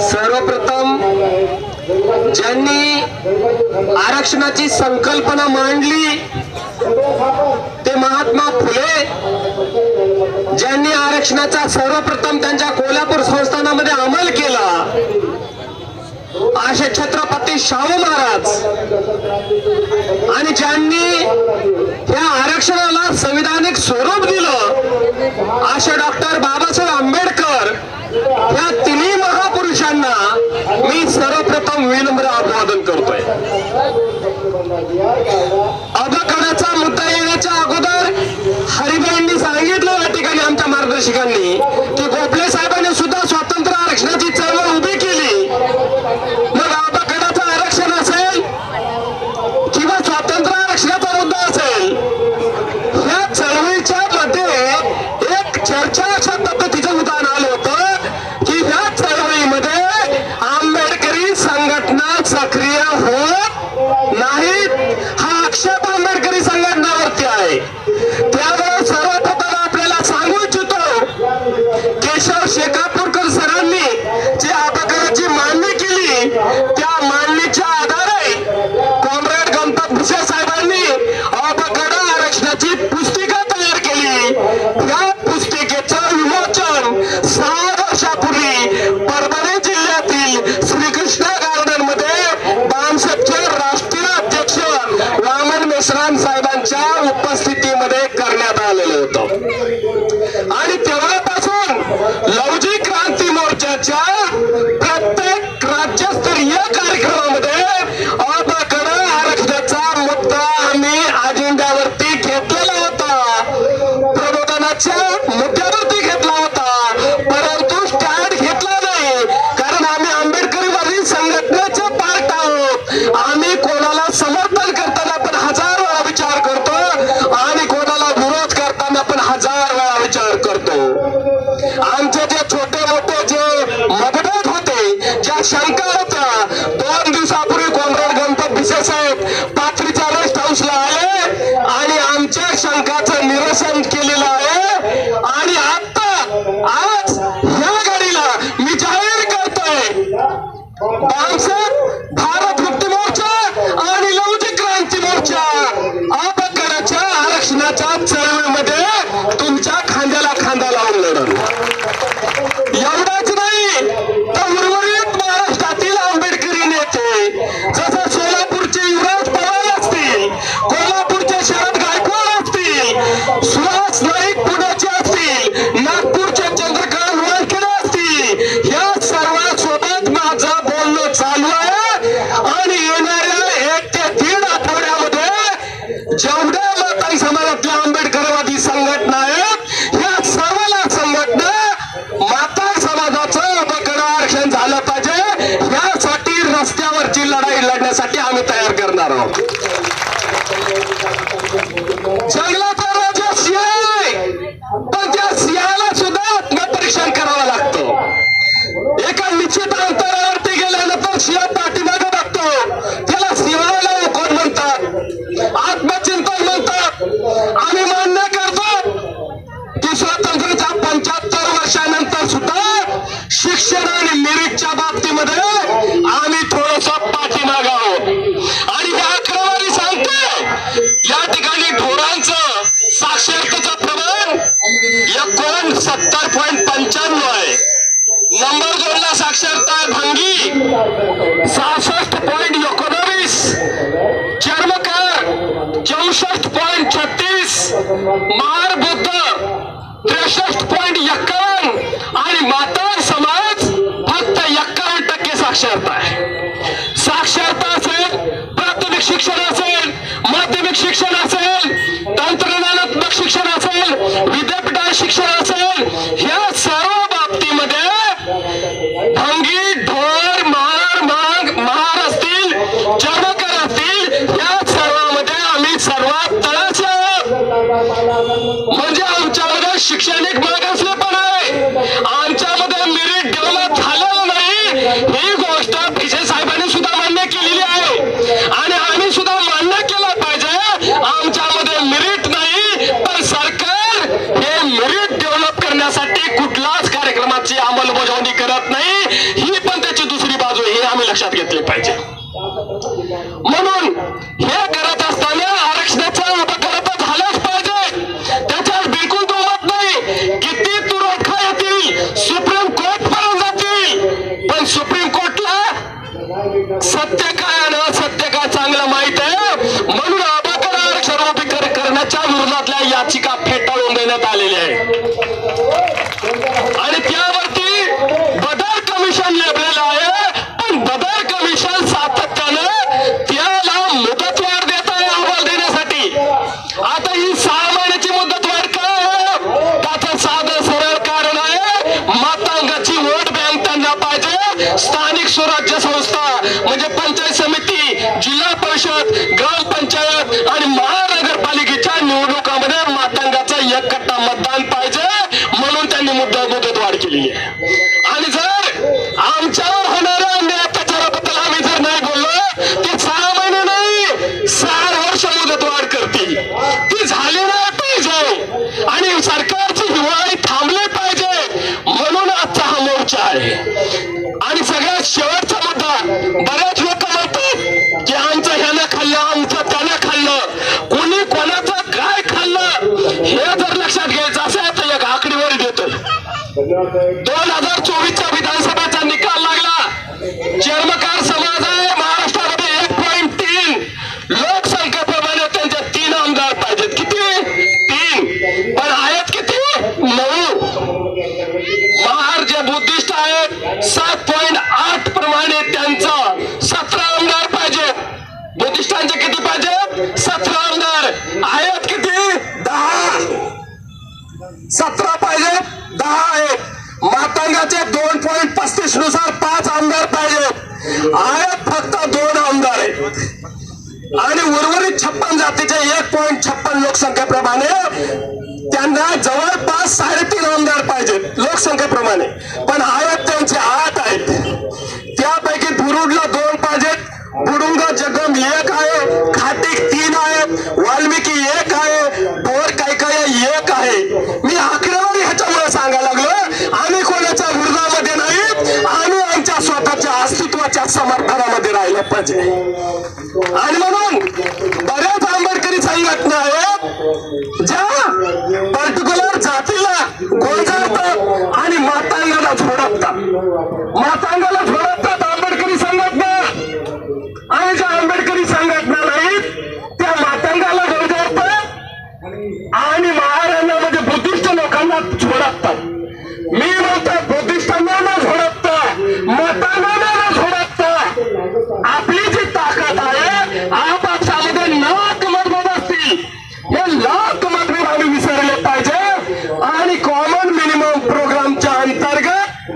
सर्वप्रथम ज्यांनी आरक्षणाची संकल्पना मांडली ते महात्मा फुले ज्यांनी आरक्षणाचा सर्वप्रथम त्यांच्या कोल्हापूर संस्थानामध्ये अंमल केला. असे छत्रपती शाहू महाराज आणि ज्यांनी या आरक्षणाला संविधानिक स्वरूप दिलं असे डॉक्टर बाबासाहेब आंबेडकर या तिन्ही महापुरुषांना मी सर्वप्रथम विनम्र अभिवादन करतोय. अभकडाचा मुद्दा येण्याच्या अगोदर हरिभाईंनी सांगितलं या ठिकाणी आमच्या मार्गदर्शकांनी की गोपले साहेबांनी सुद्धा स्वातंत्र्य आरक्षणाची चळवळ उभी केली. मग अभकडाचं आरक्षण असेल किंवा स्वातंत्र्य आरक्षणाचा मुद्दा असेल या चळवळीच्या मध्ये एक चर्चा अशा पद्धतीचं उदाहरण आलं होतं की ह्या चळवळीमध्ये आंबेडकरी संघटना सक्रिय होत नाहीत हा आक्षेप आंबेडकरी संघटनावरती आहे त्यामुळे सर्वप्रथम आपल्याला सांगू इच्छितो केशव शेकापूरकर सरांनी जे अपघाताची मांडणी केली त्या मांडणीच्या आधारे कॉम्रेड गणपत भुसे साहेबांनी अपघात आरक्षणाची पुस्तिका तयार केली. त्या पुस्तिकेचं विमोचन सहा वर्षापूर्वी परभणी जिल्ह्यातील श्रीकृष्ण गार्डनमध्ये बामसेपचे राष्ट्रीय अध्यक्ष वामन मेश्राम साहेबांच्या उपस्थितीमध्ये करण्यात आलेलं होतं आणि तेव्हापासून लवजी क्रांती मोर्चाच्या प्रत्येक राज्यस्तरीय कार्यक्रमामध्ये अबकड आरक्षणाचा मुद्दा आम्ही अजेंड्यावरती घेतलेला होता. प्रबोधनाच्या मुद्द्यावरती घेतला होता. परंतु स्टँड घेतला नाही. कारण आम्ही आंबेडकरवादी संघटनेचे पार्ट आहोत. आम्ही कोणाला समर्थन करताना पण हजार वेळा विचार करतो आणि कोणाला विरोध करताना पण हजार वेळा विचार करतो. आमचे जे छोटे मोठे जे मतभेद होते ज्या शंका होत्या दोन दिवसापूर्वी कॉम्रेड गणपत भिसे साहेब जसं सोलापूरचे युवराज पवार असतील कोल्हापूरचे शरद गायकवाड असतील सुहास नाईक पुण्याचे असतील नागपूरचे चंद्रकांत वाळखेडे असतील या सर्वांसोबत माझं बोलणं चालू आहे. आणि येणाऱ्या एक ते दीड आठवड्यामध्ये जेवढ्या माताई समाज आंबेडकरवादी संघटना आहेत या सर्वांना संघटना माता समाजाचं अपकड आरक्षण झालं पाहिजे यासाठी रस्त्यावरची करण्यासाठी आम्ही तयार करणार आहोत. शिक्षण असेल माध्यमिक शिक्षण असेल तंत्रज्ञानात्मक शिक्षण असेल विद्यापीठात शिक्षण आम्ही लक्षात घेतले पाहिजे. म्हणून हे करत असताना आरक्षणाचा उपकरण झालाच पाहिजे. त्याच्यावर बिलकुल दुमत नाही. किती तुरखा येतील सुप्रीम कोर्ट पर्यंत जातील. पण सुप्रीम कोर्टला सत्य काय आणि असत्य काय चांगलं माहीत आहे. म्हणून अबाकर आरक्षण करण्याच्या विरोधातल्या याचिका फेटाळून देण्यात आलेल्या आहेत लिए सतरा पाहिजे दहा आहेत मातंगाचे दोन पॉईंट पस्तीसनुसार पाच आमदार पाहिजेत आहेत फक्त दोन आमदार आहेत. आणि उर्वरित छप्पन जातीचे एक पॉईंट छप्पन लोकसंख्येप्रमाणे त्यांना जवळपास साडेतीन आमदार पाहिजेत लोकसंख्येप्रमाणे. पण आहेत त्यांचे आठ आहेत त्यापैकी बुरुडला दोन पाहिजेत बुडुंग जगम एक आहे खाटीक तीन आहेत वाल्मिकी एक आहे बोर काही एक आहे मी आकडेवारी ह्याच्यामुळे सांगायला लागलो आम्ही कोणाच्या विरोधामध्ये नाही आम्ही आमच्या स्वतःच्या अस्तित्वाच्या समर्थनामध्ये राहिलं पाहिजे. आणि म्हणून बऱ्याच आंबेडकरी संघटना आहेत ज्या पर्टिक्युलर जातीला गोंजाळतात आणि मातांगाला झोडपतात. मातांगाला झोडपतात आंबेडकरी संघटना. आणि ज्या आंबेडकरी संघटना नाहीत त्या मातांगाला गोंजाळतात आणि महाराष्ट्रामध्ये बुद्धिस्ट लोकांना झोडपतात मी म्हणतो बुद्धिस्टांना न झोडपता मतांना न झोडपता आपली जी ताकद आहे आपापसामध्ये लाख मतभेद असतील हे लाख मतभेद आम्ही विसरले पाहिजे आणि कार्यक्रम प्रोग्रामच्या अंतर्गत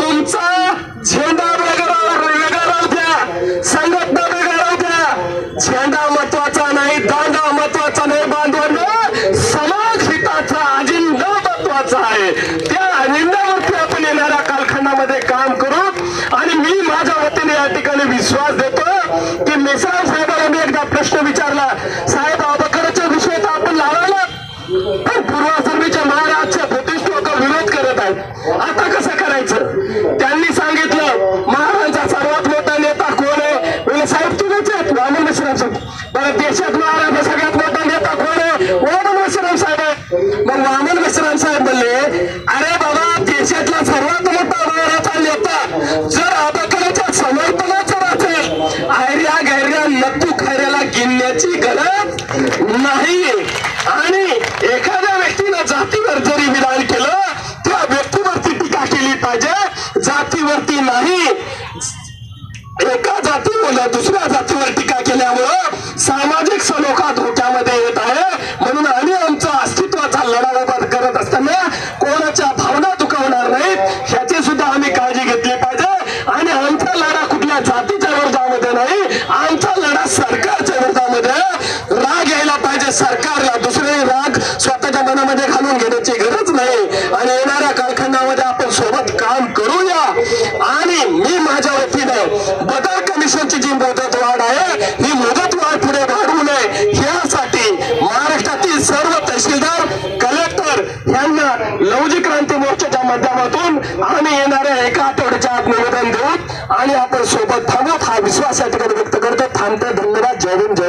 तुमचा झेंडा वेगळा राहू द्या संघटना वेगळा द्या झेंडा महत्त्वाचा नाही दांडा महत्त्वाचा नाही बांधवांना. समाज हिताचा अजिंदा महत्त्वाचा आहे. त्या अजिंदावरती आपण येणाऱ्या कालखंडामध्ये काम करू. आणि मी माझ्या वतीने या ठिकाणी विश्वास देतो की मिसाळ साहेबांना मी एकदा प्रश्न विचारला साहेब अबकराच्या विषय तर आपण लावला पण पूर्वासर्वीच्या महाराजच्या विरोध आता कसं करायचं? त्यांनी सांगितलं महाराजांचा सर्वात मोठा नेता कोण आहे? साहेब तुम्हीच आहेत. वामन मिश्रा बरं देशात महाराजा सगळ्यात आम्ही काळजी घेतली पाहिजे. आणि आमचा लढा कुठल्या जातीच्या विरोधामध्ये नाही आमचा लढा सरकारच्या विरोधामध्ये राग यायला पाहिजे सरकारला. दुसरे राग स्वतःच्या मनामध्ये घालून घेण्याची गरज नाही. आणि येणाऱ्या कारखान्यामध्ये आपण सोबत काम करूया. आणि मी माझ्या वतीने बदल कमिशनची जी मुदत वाढ आहे आठवड्याच्या निवेदन देऊ आणि आपण सोबत थांबू हा विश्वास या ठिकाणी व्यक्त करतो. थांबतो धन्यवाद. जय हिंद जय